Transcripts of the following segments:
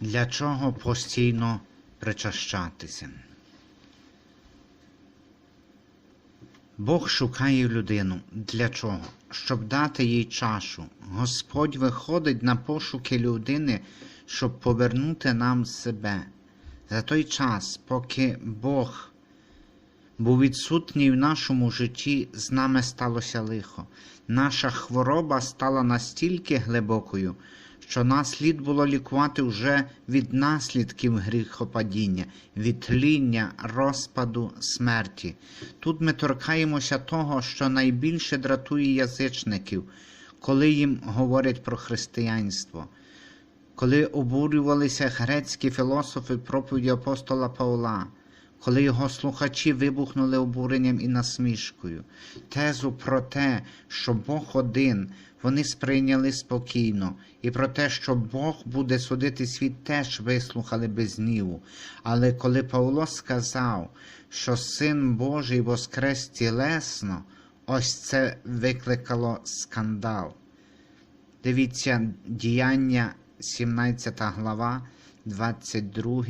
Для чого постійно причащатися? Бог шукає людину. Для чого? Щоб дати їй чашу. Господь виходить на пошуки людини, щоб повернути нам себе. За той час, поки Бог був відсутній в нашому житті, з нами сталося лихо. Наша хвороба стала настільки глибокою, що нас слід було лікувати вже від наслідків гріхопадіння, від тління, розпаду, смерті. Тут ми торкаємося того, що найбільше дратує язичників, коли їм говорять про християнство. Коли обурювалися грецькі філософи проповіді апостола Павла, коли його слухачі вибухнули обуренням і насмішкою, тезу про те, що Бог один, вони сприйняли спокійно, і про те, що Бог буде судити світ, теж вислухали без гніву. Але коли Павло сказав, що Син Божий воскрес тілесно, ось це викликало скандал. Дивіться, діяння 17 глава, 22,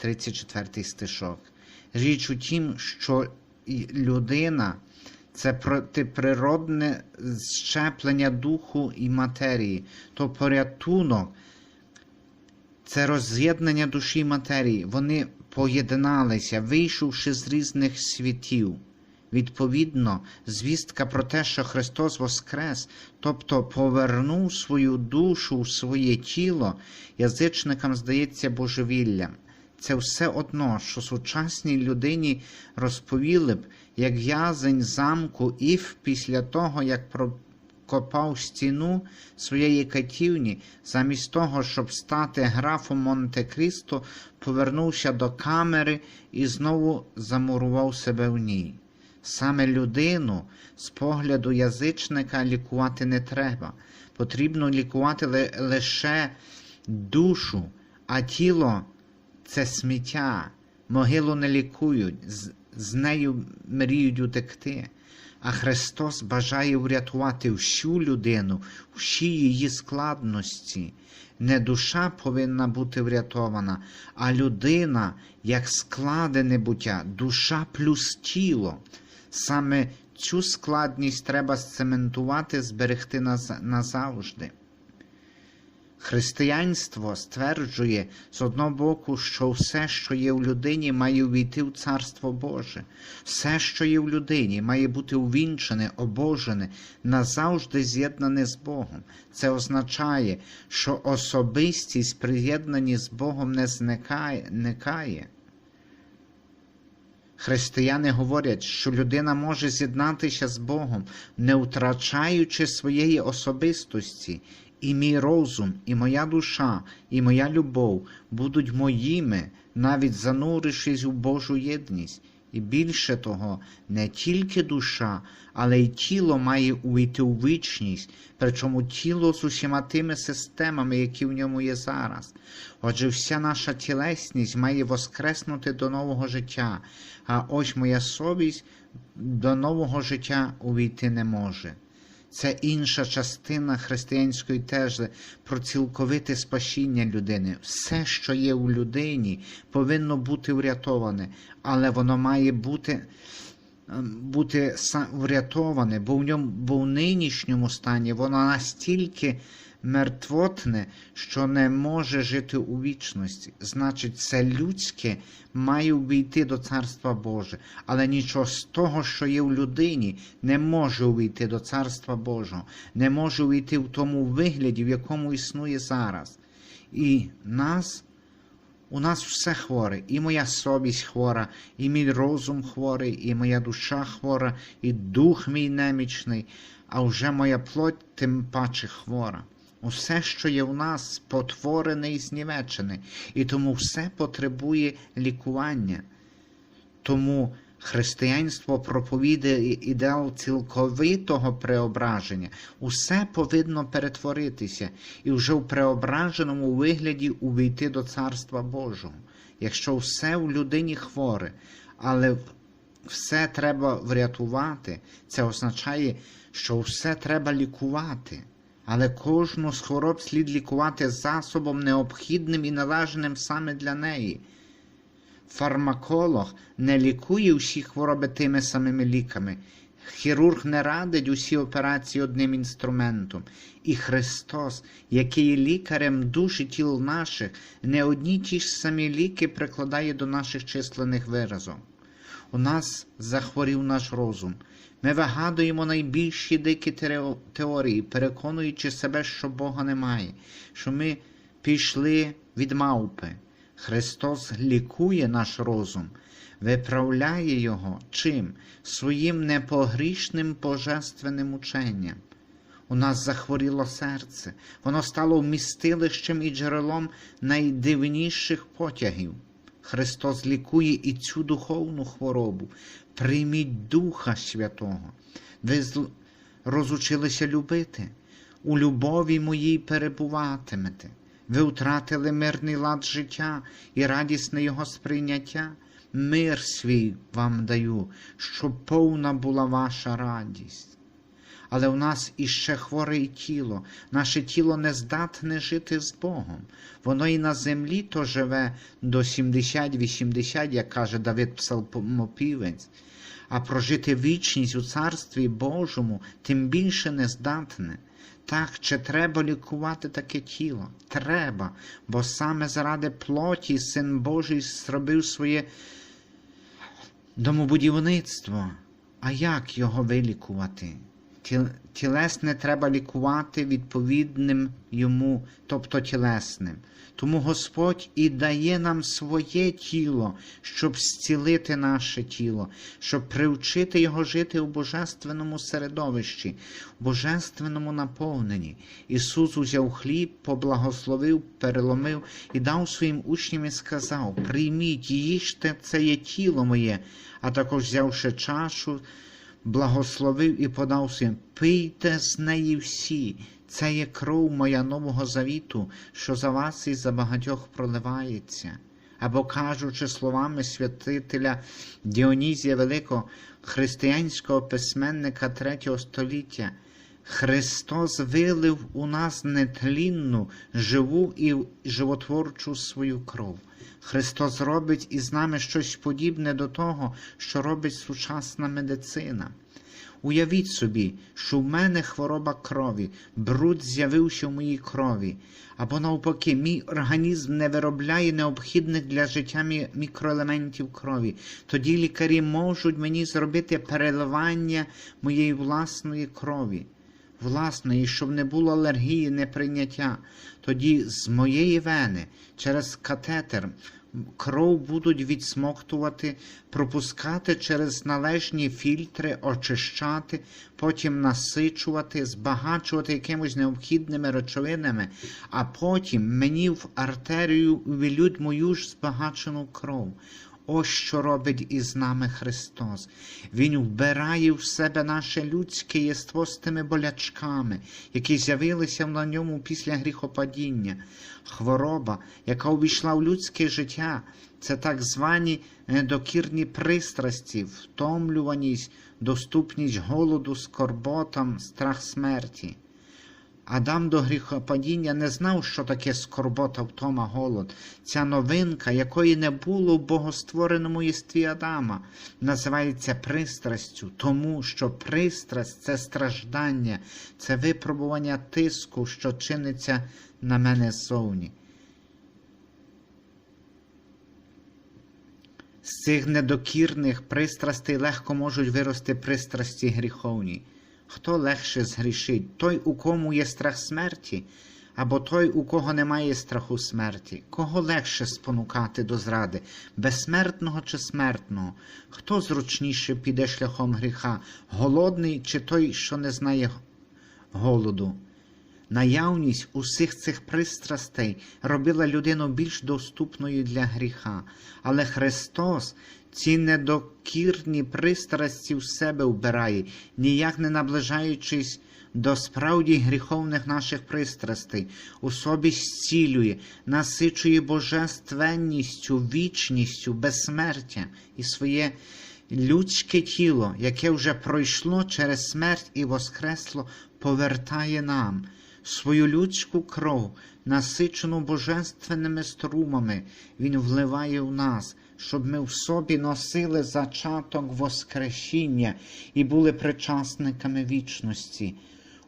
34 стишок. Річ у тім, що людина це протиприродне щеплення духу і матерії, то порятунок, це роз'єднання душі і матерії. Вони поєдналися, вийшовши з різних світів. Відповідно, звістка про те, що Христос Воскрес, тобто повернув свою душу своє тіло, язичникам здається божевіллям. Це все одно, що сучасній людині розповіли б, як в'язень замку Іф після того, як прокопав стіну своєї катівні, замість того, щоб стати графом Монте-Крісто, повернувся до камери і знову замурував себе в ній. Саме людину з погляду язичника лікувати не треба. Потрібно лікувати лише душу, а тіло це сміття. Могилу не лікують, з, з нею мріють утекти. А Христос бажає врятувати всю людину, всі її складності. Не душа повинна бути врятована, а людина як складене буття, душа плюс тіло. Саме цю складність треба сцементувати, зберегти назавжди. Християнство стверджує з одного боку, що все, що є в людині, має увійти в Царство Боже. Все, що є в людині, має бути увінчене, обожене, назавжди з'єднане з Богом. Це означає, що особистість, приєднані з Богом, не зникає. Християни говорять, що людина може з'єднатися з Богом, не втрачаючи своєї особистості, і мій розум, і моя душа, і моя любов будуть моїми, навіть занурившись у Божу єдність. І більше того, не тільки душа, але й тіло має увійти у вічність, причому тіло з усіма тими системами, які в ньому є зараз. Отже, вся наша тілесність має воскреснути до нового життя, а ось моя совість до нового життя увійти не може. Це інша частина християнської тези про цілковите спасіння людини. Все, що є у людині, повинно бути врятоване, але воно має бути, ем, бути врятоване, бо в ньому, бо в нинішньому стані воно настільки мертвотне, що не може жити у вічності. Значить, це людське має увійти до Царства Боже, але нічого з того, що є в людині, не може увійти до Царства Божого, не може увійти в тому вигляді, в якому існує зараз. І нас. У нас все хворе, і моя совість хвора, і мій розум хворий, і моя душа хвора, і дух мій немічний, а вже моя плоть тим паче хвора. Усе, що є в нас, спотворене і знівечене, і тому все потребує лікування. Тому християнство проповідує ідеал цілковитого преображення. Усе повинно перетворитися і вже в преображеному вигляді увійти до Царства Божого. Якщо все в людині хворе, але все треба врятувати, це означає, що все треба лікувати. Але кожну з хвороб слід лікувати засобом необхідним і належним саме для неї. Фармаколог не лікує всі хвороби тими самими ліками. Хірург не радить усі операції одним інструментом. І Христос, який є лікарем душ і тіл наших, не одні ті ж самі ліки прикладає до наших численних виразок. У нас захворів наш розум. Ми вигадуємо найбільші дикі теорії, переконуючи себе, що Бога немає, що ми пішли від мавпи. Христос лікує наш розум, виправляє його чим? Своїм непогрішним божественним ученням. У нас захворіло серце, воно стало вмістилищем і джерелом найдивніших потягів. Христос лікує і цю духовну хворобу. Прийміть Духа Святого. Ви розучилися любити, у любові моїй перебуватимете. Ви втратили мирний лад життя і радісне його сприйняття. Мир свій вам даю, щоб повна була ваша радість. Але в нас іще хворе і тіло, наше тіло не здатне жити з Богом. Воно і на землі то живе до 70-80, як каже Давид Псалмопівець, а прожити вічність у Царстві Божому тим більше не здатне. Так, чи треба лікувати таке тіло? Треба, бо саме заради плоті Син Божий зробив своє домобудівництво. А як його вилікувати? Тіл- Тілесне треба лікувати відповідним йому, тобто тілесним. Тому Господь і дає нам своє тіло, щоб зцілити наше тіло, щоб привчити його жити у божественному середовищі, в божественному наповненні. Ісус узяв хліб, поблагословив, переломив і дав своїм учням і сказав: Прийміть, їжте, це є тіло моє, а також взявши чашу благословив і подав всім, пийте з неї всі, це є кров моя нового завіту, що за вас і за багатьох проливається. Або кажучи словами святителя Діонізія Великого, християнського письменника третього століття, Христос вилив у нас нетлінну, живу і животворчу свою кров. Христос робить із нами щось подібне до того, що робить сучасна медицина. Уявіть собі, що в мене хвороба крові, бруд з'явився в моїй крові, або навпаки, мій організм не виробляє необхідних для життя мікроелементів крові. Тоді лікарі можуть мені зробити переливання моєї власної крові власної, щоб не було алергії, неприйняття. Тоді з моєї вени через катетер кров будуть відсмоктувати, пропускати через належні фільтри, очищати, потім насичувати, збагачувати якимось необхідними речовинами, а потім мені в артерію вилють мою ж збагачену кров. Ось що робить із нами Христос. Він вбирає в себе наше людське єство з тими болячками, які з'явилися на ньому після гріхопадіння. Хвороба, яка увійшла в людське життя, це так звані недокірні пристрасті, втомлюваність, доступність голоду, скорботам, страх смерті. Адам до гріхопадіння не знав, що таке скорбота, втома, голод. Ця новинка, якої не було в богоствореному єстві Адама, називається пристрастю, тому що пристрасть це страждання, це випробування тиску, що чиниться на мене ззовні. З цих недокірних пристрастей легко можуть вирости пристрасті гріховні. Хто легше згрішить? Той, у кому є страх смерті, або той, у кого немає страху смерті? Кого легше спонукати до зради, безсмертного чи смертного? Хто зручніше піде шляхом гріха, голодний чи той, що не знає голоду? Наявність усіх цих пристрастей робила людину більш доступною для гріха, але Христос ці недокірні пристрасті в себе вбирає, ніяк не наближаючись до справді гріховних наших пристрастей, у собі зцілює, насичує божественністю, вічністю, безсмертя і своє людське тіло, яке вже пройшло через смерть і воскресло, повертає нам, Свою людську кров, насичену божественними струмами, Він вливає в нас, щоб ми в собі носили зачаток Воскресіння і були причасниками вічності.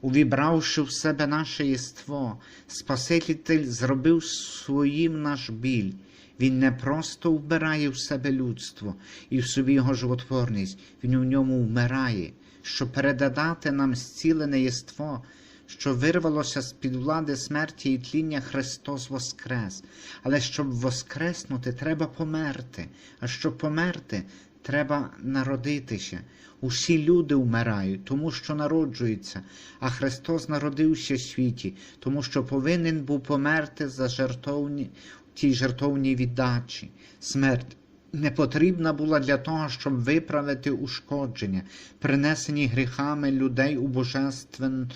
Увібравши в себе наше єство, Спаситель зробив своїм наш біль. Він не просто вбирає в себе людство і в собі його животворність, він у ньому вмирає, щоб передати нам зцілене єство, що вирвалося з-під влади смерті і тління Христос Воскрес. Але щоб воскреснути, треба померти, а щоб померти, треба народитися. Усі люди вмирають, тому що народжуються, а Христос народився в світі, тому що повинен був померти за жертовні, тій жертовній віддачі. Смерть не потрібна була для того, щоб виправити ушкодження, принесені гріхами людей у божественну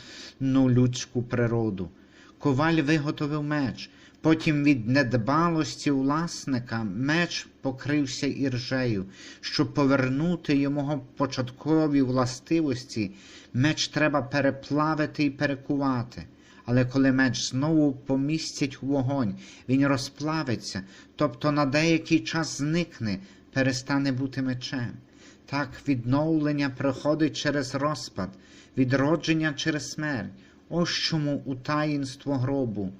людську природу. Коваль виготовив меч. Потім від недбалості власника меч покрився іржею. Щоб повернути йому початкові властивості, меч треба переплавити і перекувати. Але коли меч знову помістять у вогонь, він розплавиться, тобто на деякий час зникне, перестане бути мечем. Так відновлення проходить через розпад, відродження через смерть. Ось чому у таїнство гробу.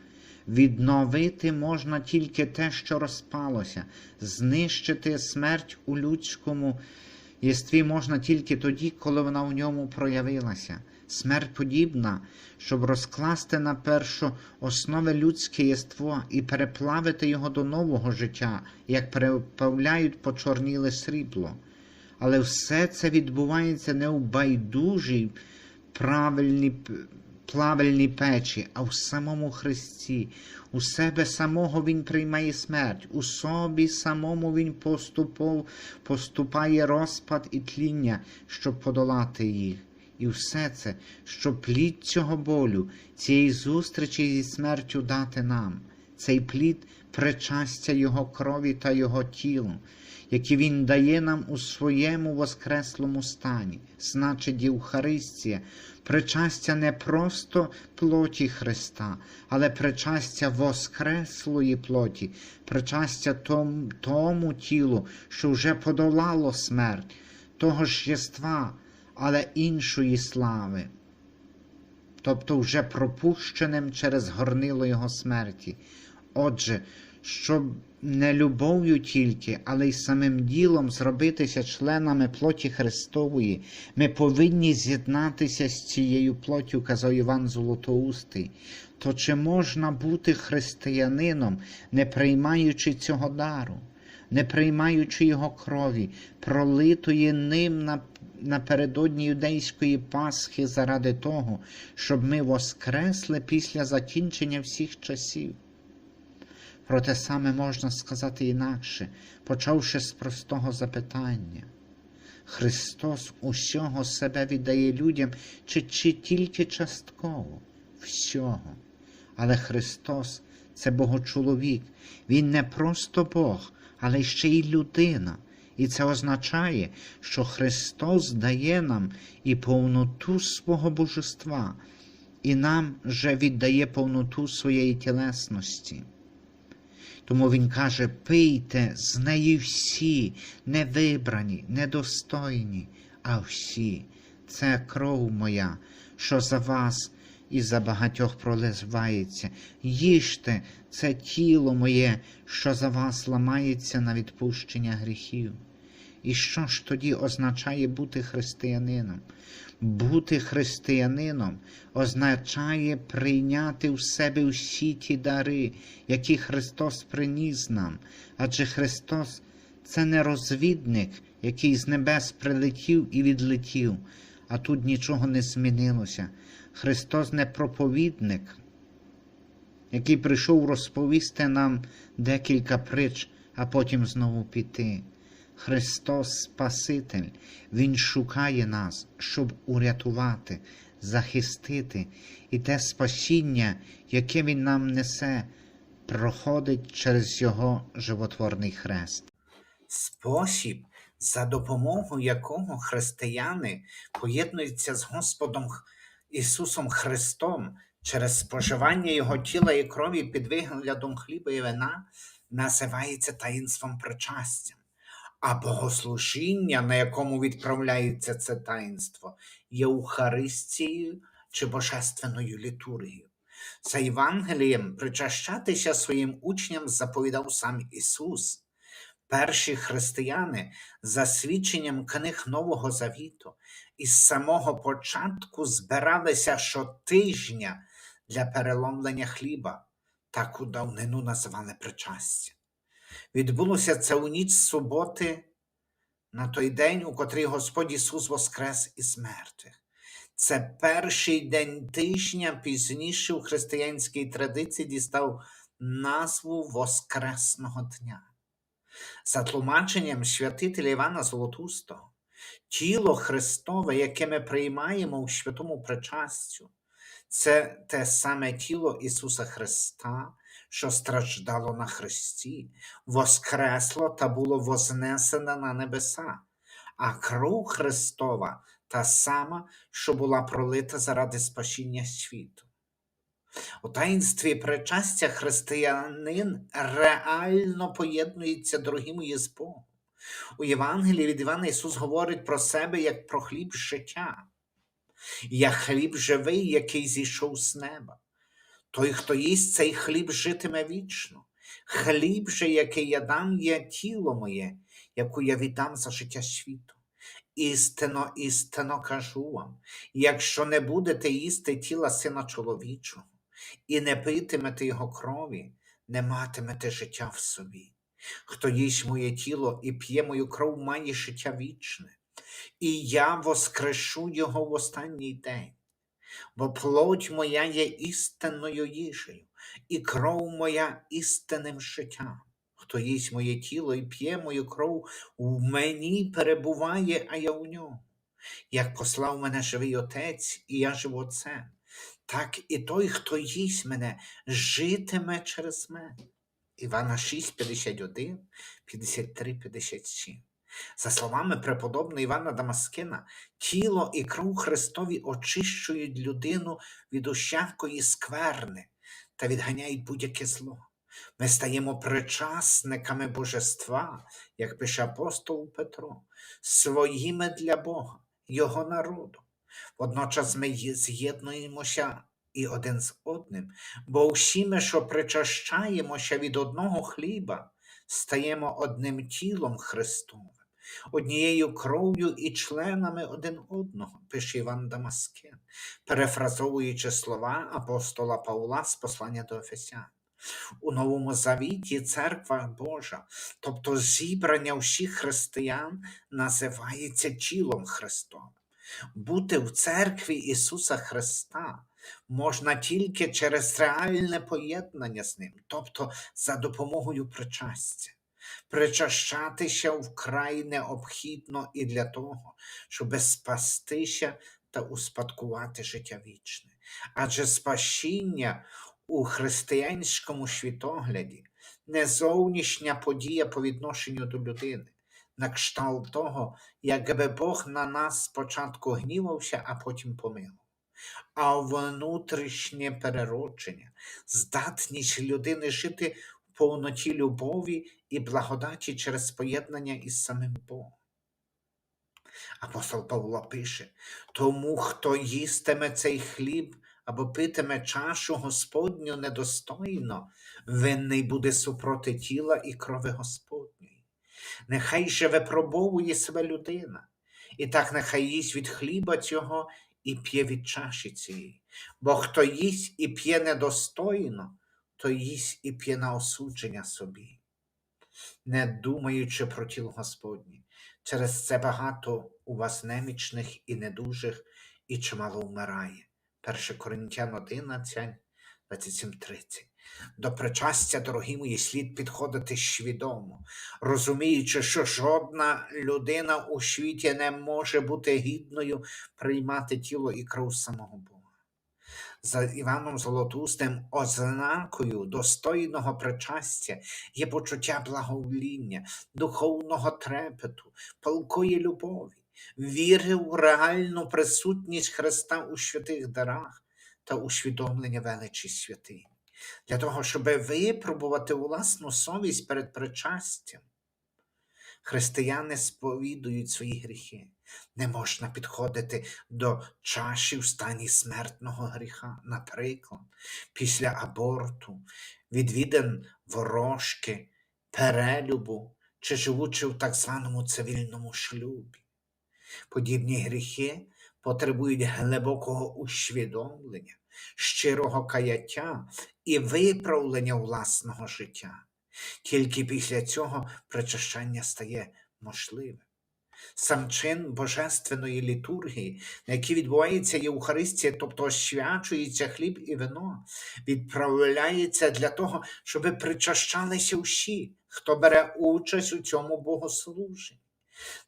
Відновити можна тільки те, що розпалося, знищити смерть у людському єстві можна тільки тоді, коли вона в ньому проявилася. Смерть подібна, щоб розкласти на першу основи людське єство і переплавити його до нового життя, як переплавляють почорніле срібло. Але все це відбувається не у байдужій правильній плавальній печі, а в самому Христі. У себе самого Він приймає смерть, у собі самому Він поступов, поступає розпад і тління, щоб подолати їх. І все це, щоб плід цього болю, цієї зустрічі зі смертю дати нам, цей плід причастя Його крові та Його тілу, які Він дає нам у своєму воскреслому стані, значить Євхаристія, причастя не просто плоті Христа, але причастя воскреслої плоті, причастя тому, тому тілу, що вже подолало смерть, того ж єства, але іншої слави, тобто вже пропущеним через горнило Його смерті. Отже, щоб не любов'ю тільки, але й самим ділом зробитися членами плоті Христової, ми повинні з'єднатися з цією плоттю, казав Іван Золотоустий. То чи можна бути християнином, не приймаючи цього дару, не приймаючи його крові, пролитої ним на напередодні юдейської Пасхи заради того, щоб ми воскресли після закінчення всіх часів? Про те саме можна сказати інакше, почавши з простого запитання. Христос усього себе віддає людям чи, чи тільки частково, всього. Але Христос це Богочоловік, Він не просто Бог, але ще й людина. І це означає, що Христос дає нам і повноту свого божества, і нам же віддає повноту своєї тілесності. Тому він каже: пийте з неї всі, не вибрані, недостойні, а всі. Це кров моя, що за вас і за багатьох проливається. Їжте це тіло моє, що за вас ламається на відпущення гріхів. І що ж тоді означає бути християнином? Бути християнином означає прийняти в себе всі ті дари, які Христос приніс нам. Адже Христос це не розвідник, який з небес прилетів і відлетів, а тут нічого не змінилося. Христос не проповідник, який прийшов розповісти нам декілька притч, а потім знову піти. Христос Спаситель, Він шукає нас, щоб урятувати, захистити, і те спасіння, яке Він нам несе, проходить через Його животворний хрест. спосіб, за допомогою якого християни поєднуються з Господом Ісусом Христом через споживання його тіла і крові під виглядом хліба і вина називається таїнством причастя. А богослужіння, на якому відправляється це таїнство, є Євхаристією чи божественною літургією. За Євангелієм причащатися своїм учням заповідав сам Ісус. Перші християни, за свідченням книг Нового Завіту, із самого початку збиралися щотижня для переломлення хліба, таку давнину називали причастя. Відбулося це у ніч суботи, на той день, у котрий Господь Ісус воскрес із мертвих. Це перший день тижня, пізніше у християнській традиції дістав назву Воскресного дня. За тлумаченням святителя Івана Золотустого, тіло Христове, яке ми приймаємо у святому причастю, це те саме тіло Ісуса Христа, що страждало на Христі, воскресло та було вознесене на небеса, а кров Христова та сама, що була пролита заради спасіння світу. У таїнстві причастя християнин реально поєднується, дорогі мої, з Богом. У Євангелії від Івана Ісус говорить про себе як про хліб життя. Я хліб живий, який зійшов з неба. Той, хто їсть цей хліб, житиме вічно. Хліб же, який я дам, є тіло моє, яку я віддам за життя світу. Істинно, істинно кажу вам, якщо не будете їсти тіла сина чоловічого і не питимете його крові, не матимете життя в собі. Хто їсть моє тіло і п'є мою кров, має життя вічне, і я воскрешу його в останній день. Бо плоть моя є істинною їжею, і кров моя істинним життям. Хто їсть моє тіло і п'є мою кров, в мені перебуває, а я у ньому. Як послав мене живий Отець, і я живу Отцем, так і той, хто їсть мене, житиме через мене. Івана 6, 51, 53, 57. За словами преподобного Івана Дамаскина, тіло і кров Христові очищують людину від усякої скверни та відганяють будь-яке зло. Ми стаємо причасниками божества, як пише апостол Петро, своїми для Бога, Його народу. Водночас ми з'єднуємося і один з одним, бо всі ми, що причащаємося від одного хліба, стаємо одним тілом Христовим, однією кров'ю і членами один одного, пише Іван Дамаскин, перефразовуючи слова апостола Павла з послання до Ефесян. У Новому Завіті церква Божа, тобто зібрання всіх християн, називається тілом Христовим. Бути в церкві Ісуса Христа можна тільки через реальне поєднання з Ним, тобто за допомогою причастя. Причащатися вкрай необхідно і для того, щоб спастися та успадкувати життя вічне. Адже спасіння у християнському світогляді не зовнішня подія по відношенню до людини, на кшталт того, якби Бог на нас спочатку гнівався, а потім помилував. А внутрішнє переродження, здатність людини жити в повноті любові і благодаті через поєднання із самим Богом. Апостол Павло пише: тому, хто їстиме цей хліб або питиме чашу Господню недостойно, винний буде супроти тіла і крови Господньої. Нехай же випробовує себе людина, і так нехай їсть від хліба цього і п'є від чаші цієї. Бо хто їсть і п'є недостойно, то їсть і п'є на осудження собі, не думаючи про тіло Господнє. Через це багато у вас немічних і недужих, і чимало вмирає. 1 Коринтян 11, 27, 30. До причастя, дорогі мої, слід підходити свідомо, розуміючи, що жодна людина у світі не може бути гідною приймати тіло і кров самого Бога. За Іваном Золотустим ознакою достойного причастя є почуття благовління, духовного трепету, палкої любові, віри в реальну присутність Христа у святих дарах та усвідомлення величі святий. Для того, щоб випробувати власну совість перед причастям, християни сповідують свої гріхи. Не можна підходити до чаші в стані смертного гріха, наприклад, після аборту, відвідин ворожки, перелюбу чи живучи в так званому цивільному шлюбі. Подібні гріхи потребують глибокого усвідомлення, щирого каяття і виправлення власного життя. Тільки після цього причащання стає можливим. Сам чин божественної літургії, на якій відбувається Євхаристія, тобто освячується хліб і вино, відправляється для того, щоб причащалися всі, хто бере участь у цьому богослуженні.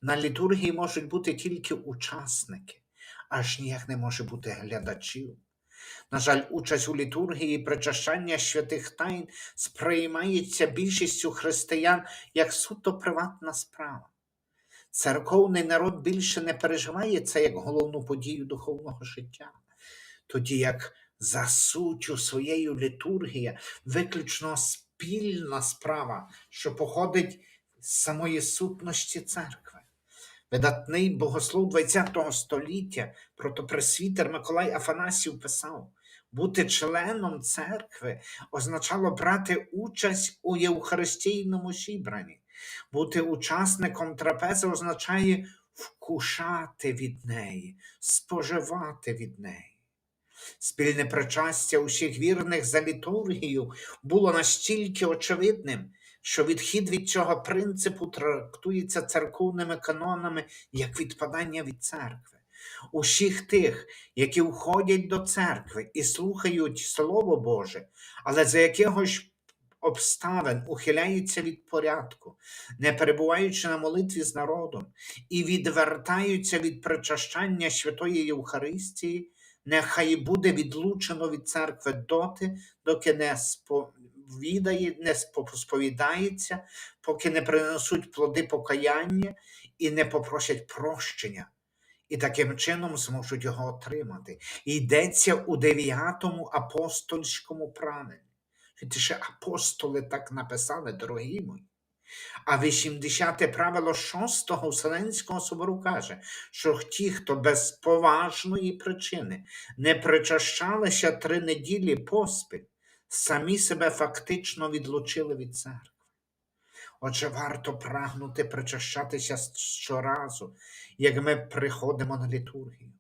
На літургії можуть бути тільки учасники, аж ніяк не може бути глядачів. На жаль, участь у літургії причащання святих тайн сприймається більшістю християн як суто приватна справа. Церковний народ більше не переживає це як головну подію духовного життя, тоді як за суттю своєю літургія виключно спільна справа, що походить з самої сутності церкви. Видатний богослов ХХ століття, протопресвітер Миколай Афанасів писав: бути членом церкви означало брати участь у євхаристійному зібранні. Бути учасником трапези означає вкушати від неї, споживати від неї. Спільне причастя усіх вірних за літургію було настільки очевидним, що відхід від цього принципу трактується церковними канонами як відпадання від церкви. Усіх тих, які входять до церкви і слухають Слово Боже, але за якихось обставин ухиляються від порядку, не перебуваючи на молитві з народом, і відвертаються від причащання Святої Євхаристії, нехай буде відлучено від церкви доти, доки не сповідає, не сповідається, поки не принесуть плоди покаяння і не попросять прощення. І таким чином зможуть його отримати. І йдеться у дев'ятому апостольському правилі. Це ще апостоли так написали, дорогі мої. А 80-те правило 6-го Вселенського собору каже, що ті, хто без поважної причини не причащалися три неділі поспіль, самі себе фактично відлучили від церкви. Отже, варто прагнути причащатися щоразу, як ми приходимо на літургію.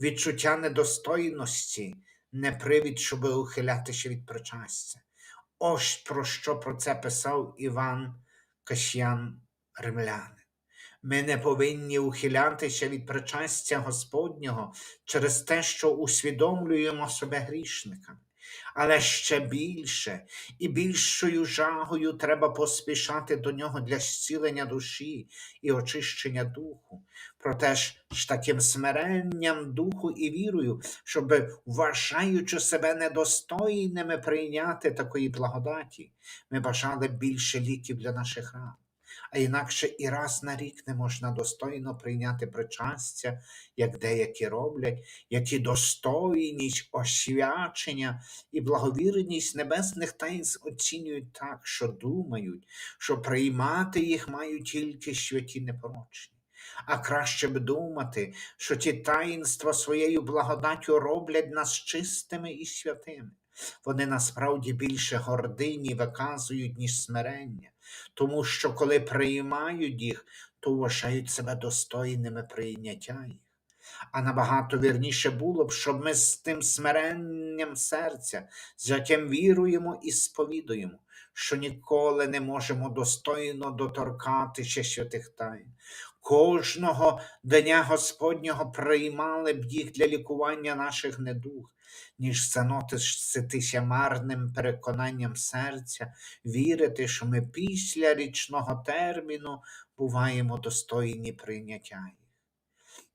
Відчуття недостойності не привід, щоб ухилятися від причастя. Ось про що про це писав Іван Касьян Римлянин. Ми не повинні ухилятися від причастя Господнього через те, що усвідомлюємо себе грішниками. Але ще більше і більшою жагою треба поспішати до нього для зцілення душі і очищення духу. Проте ж таким смиренням духу і вірою, щоб, вважаючи себе недостойними прийняти такої благодаті, ми бажали більше ліків для наших ран. А інакше і раз на рік не можна достойно прийняти причастя, як деякі роблять, які достойність освячення і благовірність небесних таїнств оцінюють так, що думають, що приймати їх мають тільки святі непорочні. А краще б думати, що ті таїнства своєю благодаттю роблять нас чистими і святими. Вони насправді більше гордині виказують, ніж смирення, тому що коли приймають їх, то вважають себе достойними прийняття їх. А набагато вірніше було б, щоб ми з тим смиренням серця, з яким віруємо і сповідуємо, що ніколи не можемо достойно доторкатися святих тайн. Кожного дня Господнього приймали б їх для лікування наших недуг, ніж заноситися марним переконанням серця, вірити, що ми після річного терміну буваємо достойні прийняття їх.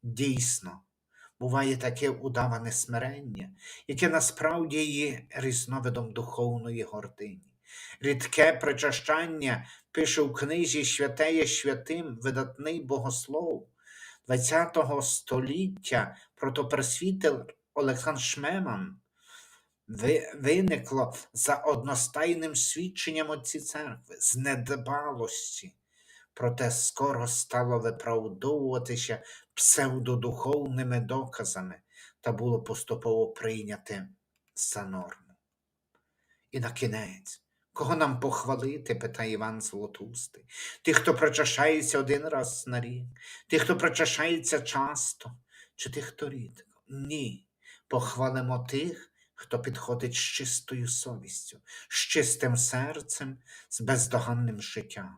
Дійсно, буває таке удаване смирення, яке насправді є різновидом духовної гордині. Рідке причащання пише у книзі Святеє святим видатний богослов ХХ століття протопресвітер Олександр Шмеман виникло за одностайним свідченням отці церкви з недбалості, проте скоро стало виправдовуватися псевдодуховними доказами та було поступово прийняте за норму. І на кінець, кого нам похвалити, питає Іван Золотустий. Тих, хто причащається один раз на рік, тих, хто причащається часто, чи тих, хто рідко. Ні. Похвалимо тих, хто підходить з чистою совістю, з чистим серцем, з бездоганним життям.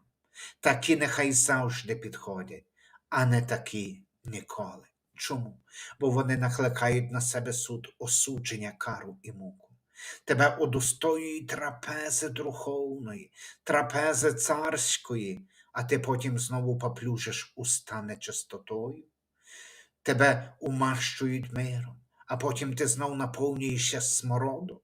Такі нехай завжди підходять, а не такі ніколи. Чому? Бо вони накликають на себе суд осудження, кару і муку. Тебе удостоюють трапези духовної, трапези царської, а ти потім знову поплюжиш уста нечистотою. Тебе умащують миром, а потім ти знов наповнюєшся смородом.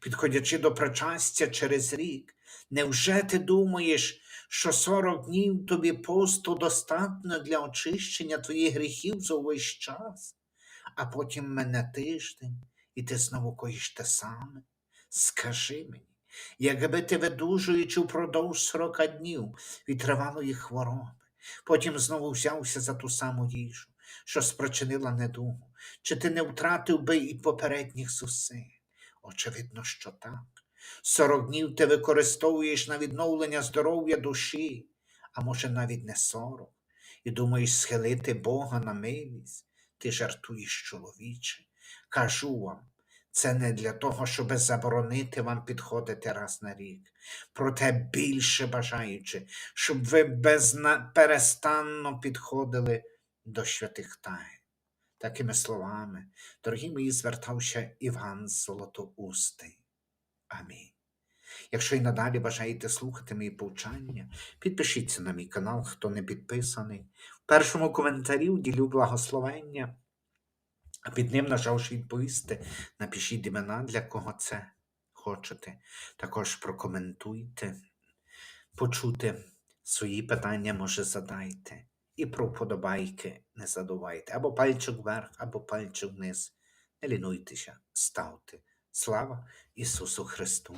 Підходячи до причастя через рік, невже ти думаєш, що 40 днів тобі посту достатньо для очищення твоїх гріхів за увесь час, а потім мене тиждень, і ти знову коїш те саме? Скажи мені, якби ти видужуючи впродовж 40 днів від тривалої хвороби, потім знову взявся за ту саму їжу, що спричинила недугу, чи ти не втратив би і попередніх зусиль? Очевидно, що так. 40 днів ти використовуєш на відновлення здоров'я душі, а може навіть не 40, і думаєш схилити Бога на милість, ти жартуєш чоловіче. Кажу вам, це не для того, щоб заборонити вам підходити раз на рік, проте більше бажаючи, щоб ви безперестанно підходили до святих тайн. Такими словами, дорогі мої, звертався Іван Золотоустий. Амінь. Якщо і надалі бажаєте слухати мої повчання, підпишіться на мій канал, хто не підписаний. В першому коментарі уділю благословення, а під ним, нажавши відповісти, напишіть імена, для кого це хочете. Також прокоментуйте, почути свої питання, може, задайте. І про вподобайки не задувайте. Або пальчик вверх, або пальчик вниз. Не лінуйтеся, ставте. Слава Ісусу Христу!